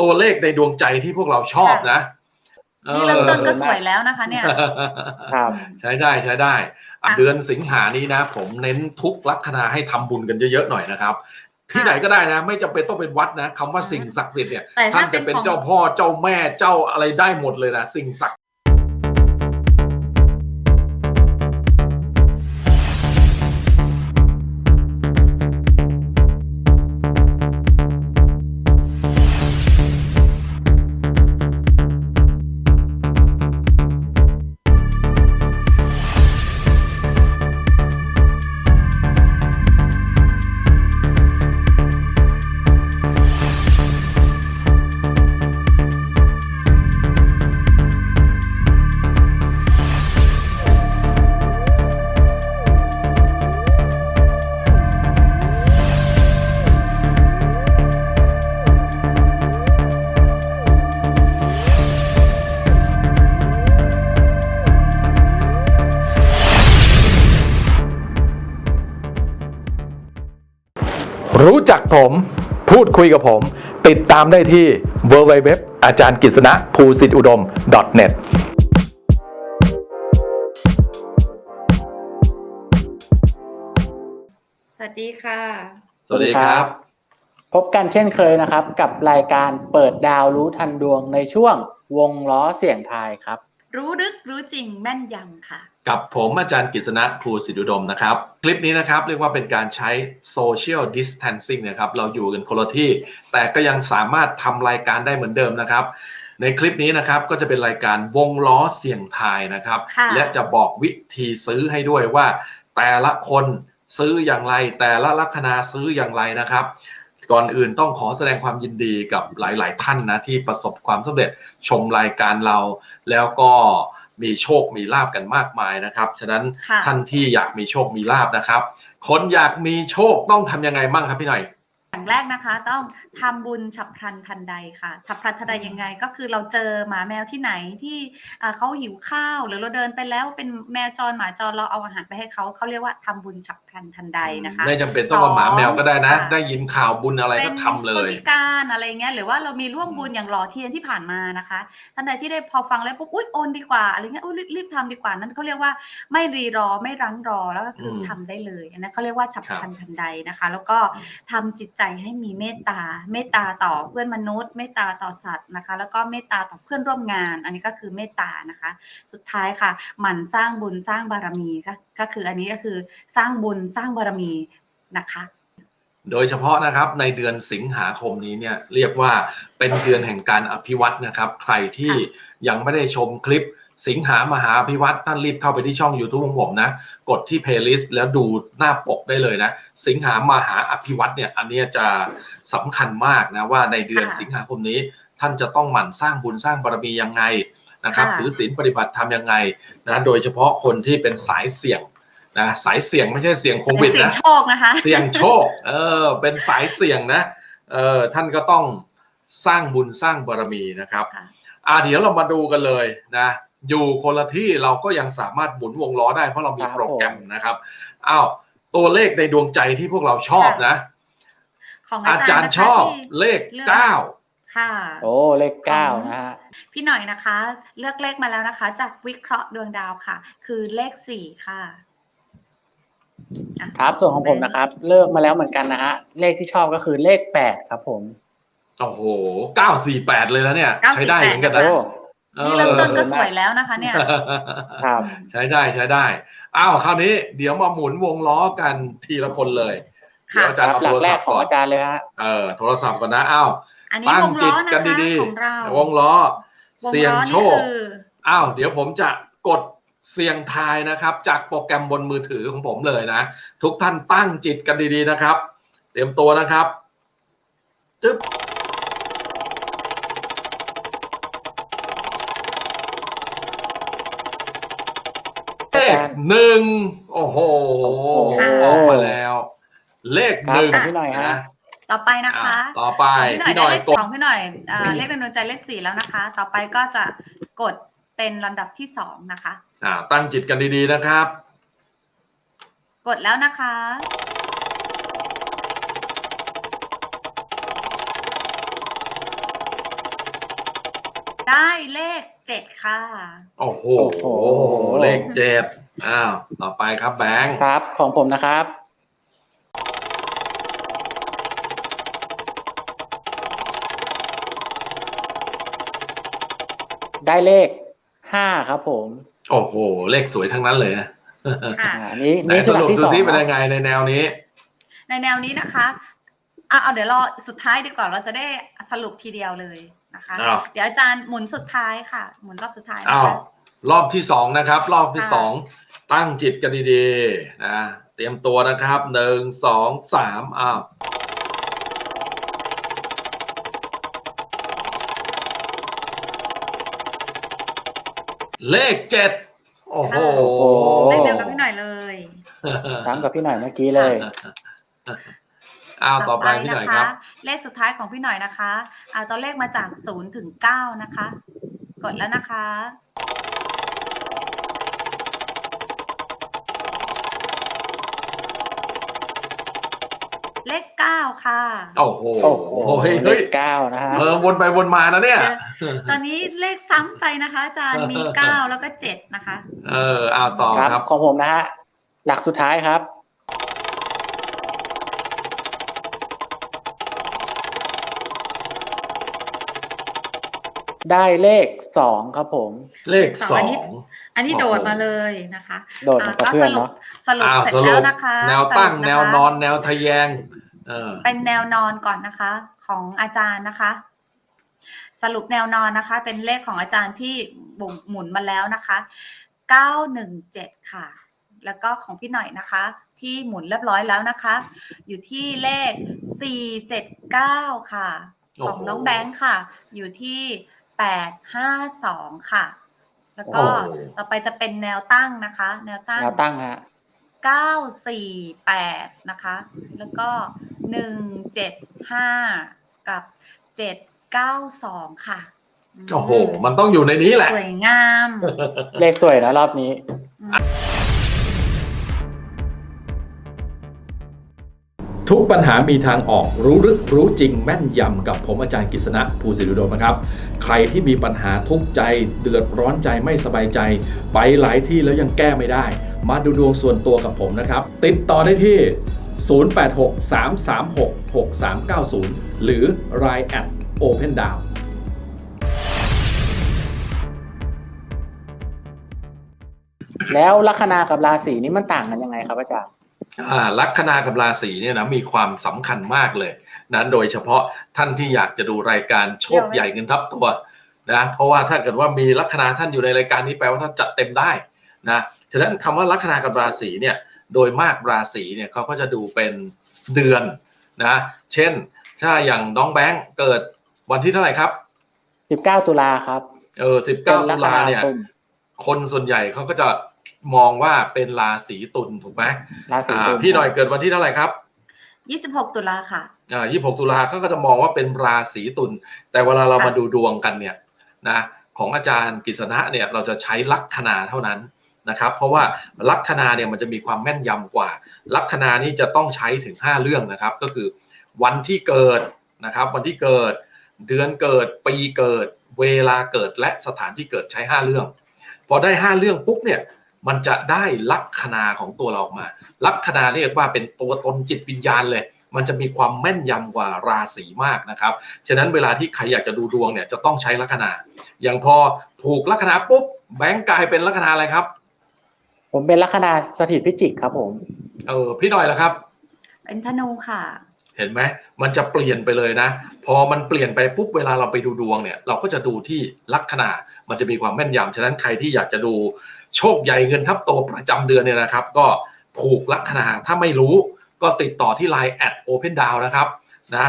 ตัวเลขในดวงใจที่พวกเราชอบนะนี่เริ่มต้นก็สวยแล้วนะคะ เนี่ยครับใช้ได้ใช้ได้อะค่ะเดือนสิงหานี้นะ ผมเน้นทุกลัคนาให้ทำบุญกันเยอะๆหน่อยนะครับ ที่ไหนก็ได้นะ ไม่จำเป็นต้องเป็นวัดนะคำว่าสิ่งศักดิ์สิทธิ์เนี่ยแต่ท่าถ้านเป็จะนเป็นของเจ้าพ่อเจ้าแม่เจ้าอะไรได้หมดเลยนะสิ่งศักดิ์ รู้จักผม พูดคุยกับผม ติดตามได้ที่ www อาจารย์กิษณะภูสิทธิอุดม .net สวัสดีค่ะ สวัสดีครับ พบกันเช่นเคยนะครับ กับรายการเปิดดาวรู้ทันดวงในช่วงวงล้อเสี่ยงทายครับ รู้ลึกรู้จริงแม่นยำค่ะ กับผมอาจารย์กฤษณะภูสิทธิอุดมนะครับ คลิปนี้นะครับเรียกว่าเป็นการใช้ social distancing นะครับเราอยู่กันคนละที่ แต่ก็ยังสามารถทำรายการได้เหมือนเดิมนะครับ ในคลิปนี้นะครับก็จะเป็นรายการวงล้อเสี่ยงทายนะครับค่ะและจะบอกวิธีซื้อให้ด้วยว่า แต่ละคนซื้ออย่างไร แต่ละลัคนาซื้ออย่างไรนะครับก่อนอื่นต้องขอแสดงความยินดีกับหลาย ๆ ท่านนะที่ประสบความสำเร็จชมรายการเรา แล้วก็ มีโชคมีลาบกันมากมายนะครับฉะนั้นค่ะ ท่านที่อยากมีโชคมีลาบนะครับ คนอยากมีโชคต้องทำยังไงบ้างครับพี่หน่อย อย่างแรกนะคะต้องทำบุญฉับพลันทันใดค่ะฉับพลันทันใดยังไง ก็คือเราเจอหมาแมวที่ไหนที่อ่าเขาหิวข้าว หรือเราเดินไปแล้วเป็นแมวจรหมาจรเราเอาอาหารไปให้เขาเขาเรียกว่าทำบุญฉับพลันทันใดนะคะไม่จำเป็นต้องมาหมาแมวก็ได้นะค่ะได้ยินข่าวบุญอะไรก็ทำเลป็นยคนพิการอะไรเงี้ยหรือว่าเรามีร่วมบุญอืมอย่างหล่อเทียนที่ผ่านมานะคะท่านใดที่ได้พอฟังแล้วปุ๊บอุ๊ยโอนดีกว่าอะไรเงี้ยอุ๊ยรีบรีบทำดีกว่านั้นเขาเรียกว่าไม่รีรอไม่รั้งรอแล้วก็คืออมทำได้เลยอันนั้นเขาเรียกว่าฉับครับพลันทันใดนะคะ แล้วก็ทำจิตใจให้มีเมตตา เมตตาต่อเพื่อนมนุษย์ เมตตาต่อสัตว์นะคะ แล้วก็เมตตาต่อเพื่อนร่วมงาน อันนี้ก็คือเมตตานะคะ สุดท้ายค่ะ หมั่นสร้างบุญสร้างบารมีก็ก็คืออันนี้ก็คือสร้างบุญสร้างบารมีนะคะโดยเฉพาะนะครับในเดือนสิงหาคมนี้เนี่ยเรียกว่าเป็นเดือนแห่งการอภิวัตนะครับ ใครที่ยังไม่ได้ชมคลิป สิงหามหาอภิวัตท่านรีบเข้าไปที่ช่อง YouTube ของผมนะ กดที่ playlist แล้วดูหน้าปกได้เลยนะ สิงหามหาอภิวัตเนี่ยอันเนี้ยจะสำคัญมากนะว่าในเดือนค่ะสิงหาคมนี้ ท่านจะต้องหมั่นสร้างบุญสร้างบารมียังไงนะครับค่ะถือศีลปฏิบัติธรรมยังไงนะโดยเฉพาะคนที่เป็นสายเสี่ยงนะสายเสี่ยงไม่ใช่เสี่ยงโควิดเสียงนะโชคนะคะเสี่ยงโชคเออเป็นสายเสี่ยงนะเออท่านก็ต้องสร้างบุญสร้างบารมีนะครับค่ะอ่าเดี๋ยวเรามาดูกันเลยนะ อยู่คนละที่เราก็ยังสามารถหมุนวงล้อได้เพราะเรามีครับโปรแกรมนะครับอ้าวตัวเลขในดวงใจที่พวกเราชอบนะ ของอาอาจาจารรย์ย์ชอบนะคะที่เลขเลือกเก้าค่ะโอ้เลขเก้านะฮะพี่หน่อยนะคะ เลือกเลขมาแล้วนะคะ จากวิเคราะห์ดวงดาวค่ะ คือเลขสี่ค่ะอะครับส่วนของผมนะครับ เลิกมาแล้วเหมือนกันนะฮะเลขที่ชอบก็คือเลขแปดครับผมโอ้โหเก้าสี่แปดเลยนะเนี่ย ใช้ได้เหมือนกันนะโอ้ นี่เริ่มต้นก็เออสวยแล้วนะคะ เนี่ย ครับ ใช้ได้ใช้ได้อ้าวคราวนี้เดี๋ยวมาหมุนวงล้อกันทีละคนเลยเดี๋ยวอาคจารย์รับเอาหลัโทกรแรศักพท์ของก่อนอาจารย์เลยฮะเออโทรศัพท์ก่อนนะอ้าวอันนี้ตั้วงงจิล้ตอนะกันคะดีของเราๆวงล้อวงเสี่ยงล้อโชนี่คคืออ้าวเดี๋ยวผมจะกดเสี่ยงทายนะครับ จากโปรแกรมบนมือถือของผมเลยนะ ทุกท่านตั้งจิตกันดีๆนะครับ เตรียมตัวนะครับจึ๊บ หนึ่งโอ้โหค่ะออกมาแล้ว เลขครับหนึ่งของพี่หน่อยฮะนะต่อไปนะคะอะต่อไปของพี่พี่หหน่น่ออยยกได้เลขดสองพี่หน่อยอ่าเลขในดวงใจเลขสี่แล้วนะคะ ต่อไปก็จะกดเป็นลำดับที่สองนะคะ อ่า ตั้งจิตกันดีๆนะครับ กดแล้วนะคะ ได้เลขเจ็ดค่ะ โอ้โหโอ้โห เลขเจ็ดอ้าวต่อไปครับแบงค์ครับของผมนะครับ ได้เลขห้าครับผมโอ้โห เลขสวยทั้งนั้นเลยนะค่ะ อ่านี่ไหนนี่สคือหลัรุกปที่ดูสองซิเป็นนะยังไงในแนวนี้ ในแนวนี้นะคะอะเอาเดี๋ยวรอสุดท้ายดีกว่าเราจะได้สรุปทีเดียวเลย นะคะ อ้าว เดี๋ยวอาจารย์หมุนสุดท้ายค่ะ หมุนรอบสุดท้ายนะอ้าวคะรอบที่สองนะครับ รอบที่ค่ะสองตั้งจิตกันดีๆนะเตรียมตัวนะครับหนึ่งสองสามอ้าวเลขเจ็ดโอ้โห เลขเดียวกับพี่หน่อยเลย ซ้ำกับพี่หน่อยเมื่อกี้เลย อ้าวต่อไปพี่หน่อยครับ เลขสุดท้ายของพี่หน่อยนะคะเอาตัวเลขมาจากศูนย์ถึงเก้านะคะ กดแล้วนะคะ เลขเก้าค่ะโอ้โหโอ้โหเฮ้ยเลเฮ้ยขเก้านะฮะเออวนไปวนมานะเนี่ย ตอนนี้เลขซ้ำไปนะคะอาจารย์มีเก้าแล้วก็เจ็ดนะคะ เอออ้าวต่อครับครับของผมนะฮะหลักสุดท้ายครับ ได้เลขสองครับผม เลขสองอันนี้โอ้โหโดดมาเลยนะคะ โดดมากับเพื่อนเนาะสรุปอ้าวเสร็จสรุแล้ปวนะคะ แนวตั้งสรุปะคะแนวนอนแนวทะแยงเออเป็นแนวนอนก่อนนะคะ ของอาจารย์นะคะ สรุปแนวนอนนะคะ เป็นเลขของอาจารย์ที่บ่งหมุนมาแล้วนะคะเก้าหนึ่งเจ็ดค่ะ แล้วก็ของพี่หน่อยนะคะ ที่หมุนเรียบร้อยแล้วนะคะ อยู่ที่เลขสี่เจ็ดเก้าค่ะโอ้ขโหองน้องแบงค์ค่ะ อยู่ที่ แปดห้าสองค่ะ แล้วก็โอ้ต่อไปจะเป็นแนวตั้งนะคะ แนวตั้งแนวตั้งฮะเก้าสี่แปดนะคะ แล้วก็หนึ่งเจ็ดห้ากับเจ็ดเก้าสองค่ะมโอ้โห มันต้องอยู่ในนี้แหละ สวยงาม เลขสวยนะรอบนี้ ทุกปัญหามีทางออกรู้ลึกรู้จริงแม่นยำกับผมอาจารย์กฤษณะภูสิริโดมนะครับ ใครที่มีปัญหาทุกข์ใจ เดือดร้อนใจไม่สบายใจ ไปหลายที่แล้วยังแก้ไม่ได้ มาดูดวงส่วนตัวกับผมนะครับ ติดต่อได้ที่ 086-336-6390 หรือ line at open down แล้วลัคนากับราศีนี้มันต่างกันยังไงครับอาจารย์ ลัคนากับราศีเนี่ยนะมีความสำคัญมากเลยนะโดยเฉพาะท่านที่อยากจะดูรายการโชคใหญ่เงินทับตัวนะเพราะว่าถ้าเกิดว่ามีลัคนาท่านอยู่ในรายการนี้แปลว่าท่านจัดเต็มได้นะฉะนั้นคำว่าลัคนากับราศีเนี่ยโดยมากราศีเนี่ยเขาก็จะดูเป็นเดือนนะเช่น ถ้าอย่างน้องแบงค์เกิดวันที่เท่าไหร่ครับ19ตุลาครับเออสิบเก้าตุลาเนี่ยคมคนส่วนใหญ่เขาก็จะ มองว่าเป็นราศีตุลถูกไหมราศีอ่าตุลพี่หน่อยเกิดวันที่เท่าไหร่ครับยี่สิบหกตุลาค่ะอ่ายี่หกตุลาเขาก็จะมองว่าเป็นราศีตุลแต่เวลาเราค่ะมาดูดวงกันเนี่ยนะของอาจารย์กฤษณะเนี่ยเราจะใช้ลัคนาเท่านั้นนะครับ เพราะว่าลัคนาเนี่ยมันจะมีความแม่นยำกว่า ลัคนานี่จะต้องใช้ถึง 5 เรื่องนะครับ ก็คือวันที่เกิดนะครับ วันที่เกิดเดือนเกิดปีเกิด เวลาเกิดและสถานที่เกิดใช้ 5 เรื่อง พอได้ 5 เรื่องปุ๊บเนี่ย มันจะได้ลัคนาของตัวเราออกมา ลัคนาเรียกว่าเป็นตัวตนจิตวิญญาณเลย มันจะมีความแม่นยำกว่าราศีมากนะครับ ฉะนั้นเวลาที่ใครอยากจะดูดวงเนี่ยจะต้องใช้ลัคนาอย่างพอถูกลัคนาปุ๊บแบงก์กลายเป็นลัคนาอะไรครับ ผมเป็นลัคนาสถิตพิจิกครับผม เออพี่หน่อยละครับ เป็นธนูค่ะ เห็นไหมมันจะเปลี่ยนไปเลยนะ พอมันเปลี่ยนไปปุ๊บเวลาเราไปดูดวงเนี่ย เราก็จะดูที่ลัคนามันจะมีความแม่นยำฉะนั้นใครที่อยากจะดูโชคใหญ่เงินทับโตประจำเดือนเนี่ยนะครับ ก็ผูกลัคนาถ้าไม่รู้ก็ติดต่อที่ Line at open down นะครับนะ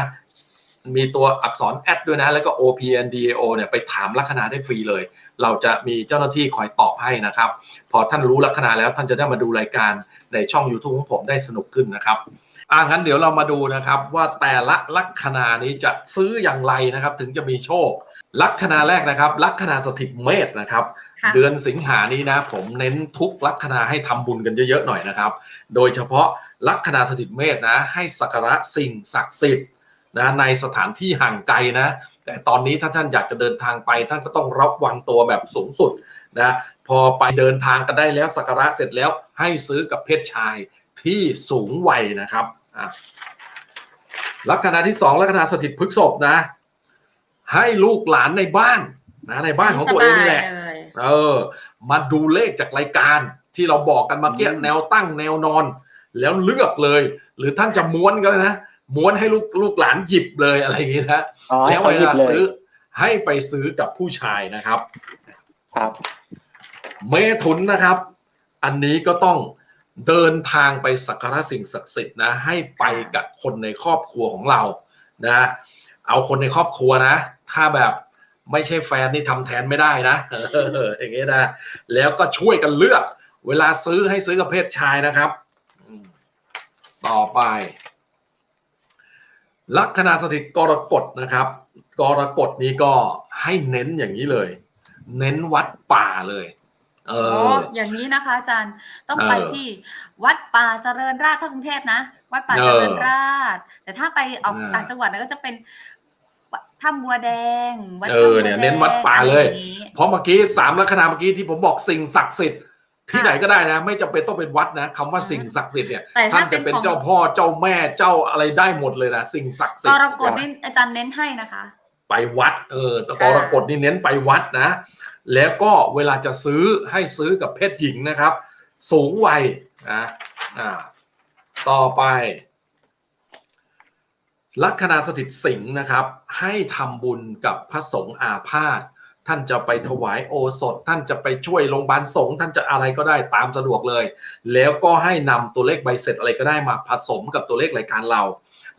มีตัวอักษร at ด้วยนะ แล้วก็ opndao เนี่ยไปถามลัคนาได้ฟรีเลย เราจะมีเจ้าหน้าที่คอยตอบให้นะครับ พอท่านรู้ลัคนาแล้วท่านจะได้มาดูรายการในช่อง YouTube ของผมได้สนุกขึ้นนะครับ อ่างั้นเดี๋ยวเรามาดูนะครับว่าแต่ละลัคนานี้จะซื้ออย่างไรนะครับ ถึงจะมีโชค ลัคนาแรกนะครับลัคนาสถิตเมษนะครับค่ะเดือนสิงหานี้นะผมเน้นทุกลัคนาให้ทำบุญกันเยอะๆหน่อยนะครับ โดยเฉพาะลัคนาสถิตเมษนะ ให้สักการะสิ่งศักดิ์สิทธิ์นะในสถานที่ห่างไกลนะ แต่ตอนนี้ถ้าท่านอยากจะเดินทางไป ท่านก็ต้องรับวางตัวแบบสูงสุดนะพอไปเดินทางกันได้แล้วสักการะเสร็จแล้วให้ซื้อกับเพศชายที่สูงวัยนะครับ อะลัคนาที่สองลัคนาสถิตพฤกษภนะ ให้ลูกหลานในบ้านนะในบ้านของตัวเองนี่แหละสบายเลยเออ มาดูเลขจากรายการที่เราบอกกันเมาเกี้ยอืมแนวตั้งแนวนอน แล้วเลือกเลย หรือท่านจะม้วนก็เลยนะม้วนให้ลูกลูกหลานหยิบเลยอะไรอย่างงี้นะอ๋อให้แล้วเขาเวหยิบลาเลยซื้อให้ไปซื้อกับผู้ชายนะครับ ครับ เมถุนนะครับ อันนี้ก็ต้อง เดินทางไปสักการะสิ่งศักดิ์สิทธิ์นะให้ไปกับคนในครอบครัวของเรานะ เอาคนในครอบครัวนะ ถ้าแบบไม่ใช่แฟนนี่ทำแทนไม่ได้นะอย่างงี้นะแล้วก็ช่วยกันเลือก เวลาซื้อให้ซื้อกับเพศชายนะครับ ต่อไปลัคนาสถิตกรกฎนะครับ กรกฎนี้ก็ให้เน้นอย่างนี้เลย เน้นวัดป่าเลย เอโอ้ออย่างนี้นะคะ อาจารย์ต้องเออไปที่วัดป่าเจริญราษฎร์ถ้ากรุงเทพนะ วัดป่าเออเจริญราษฎร์แต่ถ้าไปออกอ่าต่างจังหวัดนะก็จะเป็นวัดถ้ำบัวแดง วัดเอถ้ำอบัวเนี่ยแดงเน้นวัดป่าเลย อะไรองนี้ เพราะเมื่อกี้สามลัคนาเมื่อกี้ที่ผมบอกสิ่งศักดิ์สิทธิ์ที่ค่ะไหนก็ได้นะ ไม่จำเป็นต้องเป็นวัดนะคำว่าสิ่งศักดิ์สิทธิ์เนี่ยแต่ท่าถ้านเป็จะนเป็นของ เจ้าพ่อเจ้าแม่เจ้าอะไรได้หมดเลยนะสิ่งศักดิ์สิทกธิ์รกฎนี่อาจารย์เน้นให้นะคะ ไปวัด เออแต่กรกฎนี่เน้นไปวัดนะ แล้วก็เวลาจะซื้อให้ซื้อกับเพศหญิงนะครับ สูงวัยนะอ่าต่อไป ลัคนาสถิตสิงห์นะครับ ให้ทำบุญกับพระสงฆ์อาพาธท่านจะไปถวายโอสถ ท่านจะไปช่วยโรงพยาบาลสงฆ์ท่านจะอะไรก็ได้ตามสะดวกเลย แล้วก็ให้นำตัวเลขใบเสร็จอะไรก็ได้มาผสมกับตัวเลขรายการเรา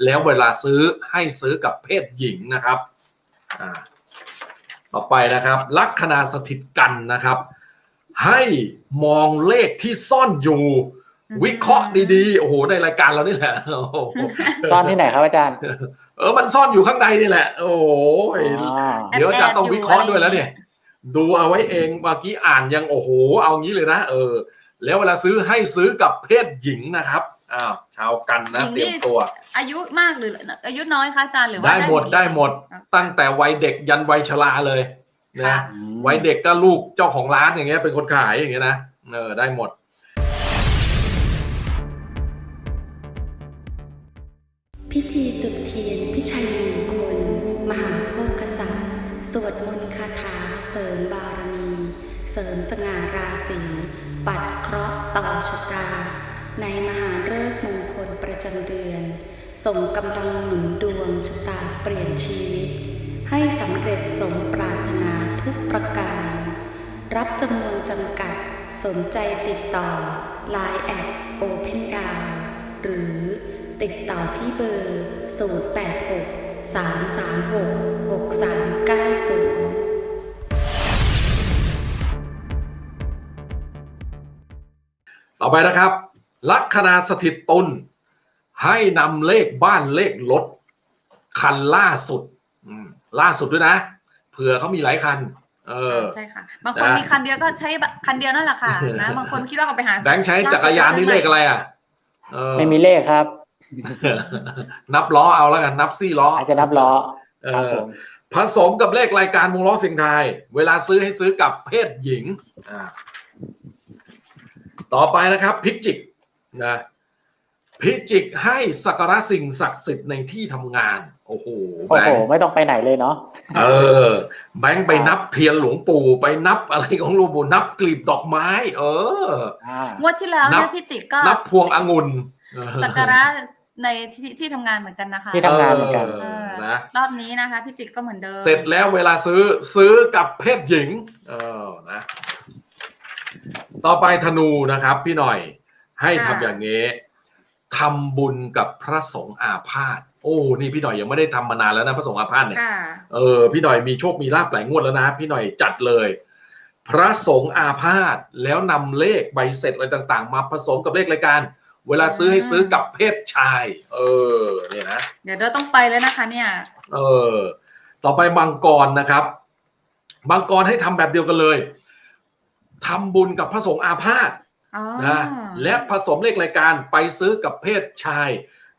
แล้วเวลาซื้อให้ซื้อกับเพศหญิงนะครับอ่า ต่อไปนะครับ ลัคนาสถิตกันนะครับ ให้มองเลขที่ซ่อนอยู่อืมวิเคราะห์ดีๆโอ้โหในรายการเรานี่แหละโอ้โหตอนที่ไหนครับอาจารย์ เออมันซ่อนอยู่ข้างในนี่แหละ โอ้โหอ๋อเดี๋ยวอาจารย์ต้องวิเคราะห์ด้วยแล้วเนี่ย ดูเอาไว้เองเมื่อกี้อ่านยังโอ้โห เอางี้เลยนะเออ แล้วเวลาซื้อให้ซื้อกับเพศหญิงนะครับอ้าวชาวกันนะหญิงนี่เตรียมตัว อายุมากหรืออายุน้อยคะอาจารย์หรือว่าได้หมดเลยได้หมดอะตั้งแต่วัยเด็กยันวัยชราเลยค่ะนะวัยเด็กก็ลูกเจ้าของร้านอย่างเงี้ยเป็นคนขายอย่างเงี้ยนะเออได้หมดพิธีจุดเทียนพิชัยมงคล มหาโภคศาสตร์สวดมนต์คาถา เสริมบารมี เสริมสง่าราศี ปัดเคราะห์ต่อชะตา ในมหาฤกษ์มงคลประจำเดือน ส่งกำลังหนุนดวงชะตาเปลี่ยนชีวิต ให้สำเร็จสมปรารถนาทุกประการ รับจำนวนจำกัดสนใจติดต่อ Line แอด Open d o w n หรือติดต่อที่เบอร์ 086 336 6390 ไปนะครับ ลัคนาสถิตตุลให้นำเลขบ้านเลขรถคันล่าสุดอืมล่าสุดด้วยนะเผื่อเขามีหลายคัน เออใช่ค่ะ บางคนนะมีคันเดียวก็ใช้คันเดียวนั่นแหละค่ะนะบางคนคิดว่าเอาไปหาแบงค์ใช้จักรยานนี่เลขอะไรอะเออไม่มีเลขครับ นับล้อเอาแล้วกันนับซี่ล้ออาจจะนับล้อเอครับอผมผสมกับเลขรายการวงล้อเสียงไทายเวลาซื้อให้ซื้อกับเพศหญิงอ่า ต่อไปนะครับพิจิกนะพิจิกให้สักการะสิ่งศักดิ์สิทธิ์ในที่ทำงาน โอ้โหโอ้แบโหงค์ไม่ต้องไปไหนเลยเนาะ เออ แบงค์ไปนับเทียนหลวงปู่ไปนับอะไรของหลวงปู่นับกลีบดอกไม้ เออ อ่างวดที่แล้วนัเนี่ยบพี่จิกก็นับพวงองุ่นสักการะในที่ที่ทำงานเหมือนกันนะคะที่ทำงานเหมือนกัน เออนะ รอบนี้นะคะพี่จิกก็เหมือนเดิมเสร็จแล้วเวลาซื้อซื้อกับเพศหญิง เออนะ ต่อไปธนูนะครับ พี่หน่อยให้ทำอย่างนี้ทำบุญกับพระสงฆ์อาพาธโอ้นี่พี่หน่อยยังไม่ได้ทำมานานแล้วนะพระสงฆ์อาพาธเนี่ยค่ะเออพี่หน่อยมีโชคมีลาภหลายงวดแล้วนะ พี่หน่อยจัดเลย พระสงฆ์อาพาธแล้วนำเลขใบเสร็จอะไรต่างๆ มาผสมกับเลขรายการ เวลาซื้อให้ซื้อกับเพศชาย เออเนี่ยนะเดี๋ยวเราต้องไปแล้วนะคะ เนี่ย เออ ต่อไปมังกรนะครับมังกรให้ทำแบบเดียวกันเลย ทำบุญกับพระสงฆ์อาพาธอ๋อนะและผสมเลขรายการไปซื้อกับเพศชาย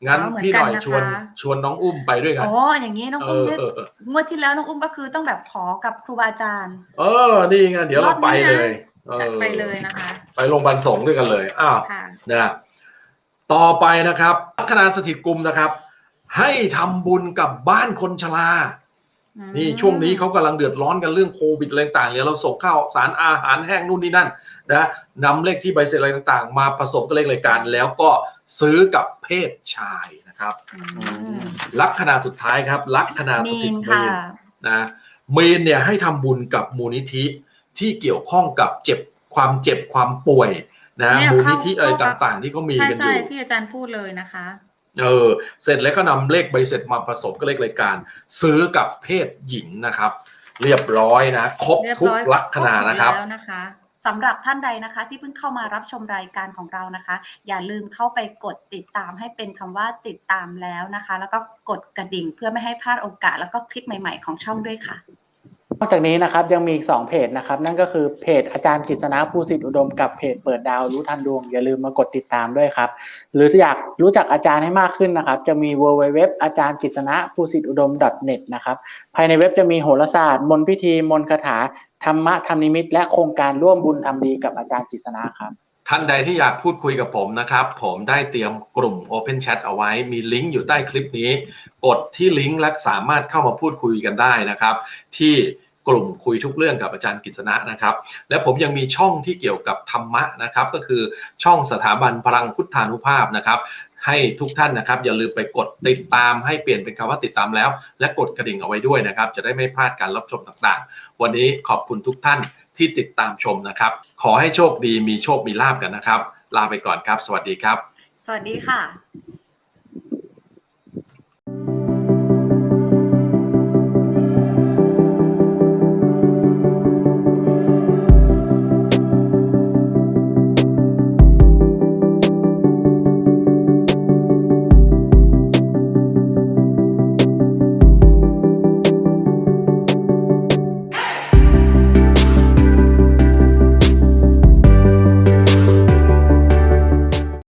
งั้นอ๋อเหมือนพี่หน่อยกันนะคะชวนชวนน้องอุ้มไปด้วยกันอ๋ออย่างนี้น้องเออุ้มอได้เออเอองวดที่แล้วน้องอุ้มก็คือต้องแบบขอกับครูบาอาจารย์ เออนี่ไงเดี๋ยวเราไปเลยเออจัดไปเลยนะคะ ไปโรงพยาบาลสงฆ์ด้วยกันเลยอ้าวค่ะนะต่อไปนะครับลัคนาสถิตกุมนะครับ ให้ทำบุญกับบ้านคนชราอืม นี่ช่วงนี้เขากำลังเดือดร้อนกันเรื่องโควิดอะไรต่างๆเนี่ยเราส่งข้าวสารอาหารแห้งนู่นนี่นั่นนะนำเลขที่ใบเสร็จอะไรต่างๆ มาผสมกับเลขรายการ แล้วก็ซื้อกับเพศชายนะครับอืมลัคนาสุดท้ายครับ ลัคนาสมีถิตนมีค่ะนนะมีนเนี่ยให้ทำบุญกับมูลนิธิที่เกี่ยวข้องกับเจ็บความเจ็บความป่วยนะเนี่ยมูลนิธิเข้าอะไรเข้ากับต่างๆ ที่เขามีใช่กันอใช่ยู่ที่อาจารย์พูดเลยนะคะ เออเสร็จแล้วก็นำเลขใบเสร็จมาผสมกับเลขรายการ ซื้อกับเพศหญิงนะครับ เรียบร้อยนะครบรบทุกร้อยลัคนานะครับแล้วนะคะสำหรับท่านใดนะคะที่เพิ่งเข้ามารับชมรายการของเรานะคะ อย่าลืมเข้าไปกดติดตามให้เป็นคำว่าติดตามแล้วนะคะ แล้วก็กดกระดิ่งเพื่อไม่ให้พลาดโอกาส แล้วก็คลิปใหม่ ๆ ของช่องด้วยค่ะ อกจากนี้นะครับยังมีอีกสองเพจนะครับ นั่นก็คือเพจอาจารย์กฤษณะภูสิทธิอุดมกับเพจเปิดดาวรู้ทันดวงอย่าลืมมากดติดตามด้วยครับ หรืออยากรู้จักอาจารย์ให้มากขึ้นนะครับ จะมี w w w อาจารย์กฤษณะภูสิทธิอุดม .net นะครับภายในเว็บจะมีโหราศาสตร์มนพิธีมนคาถาธรรมะธรรมนิมิตและโครงการร่วมบุญทำดีกับอาจารย์กฤษณะครับท่านใดที่อยากพูดคุยกับผมนะครับ ผมได้เตรียมกลุ่ม Open Chat เอาไว้มีลิงก์อยู่ใต้คลิปนี้ กดที่ลิงก์และสามารถเข้ามาพูดคุยกันได้นะครับ ที่ กลุ่มคุยทุกเรื่องกับอาจารย์กิษณะนะครับ และผมยังมีช่องที่เกี่ยวกับธรรมะนะครับ ก็คือช่องสถาบันพลังพุทธานุภาพนะครับ ให้ทุกท่านนะครับ อย่าลืมไปกดติดตามให้เปลี่ยนเป็นคำว่าติดตามแล้ว และกดกระดิ่งเอาไว้ด้วยนะครับ จะได้ไม่พลาดการรับชมต่างๆ วันนี้ขอบคุณทุกท่านที่ติดตามชมนะครับ ขอให้โชคดีมีโชคมีลาบกันนะครับ ลาไปก่อนครับ สวัสดีครับ สวัสดีค่ะ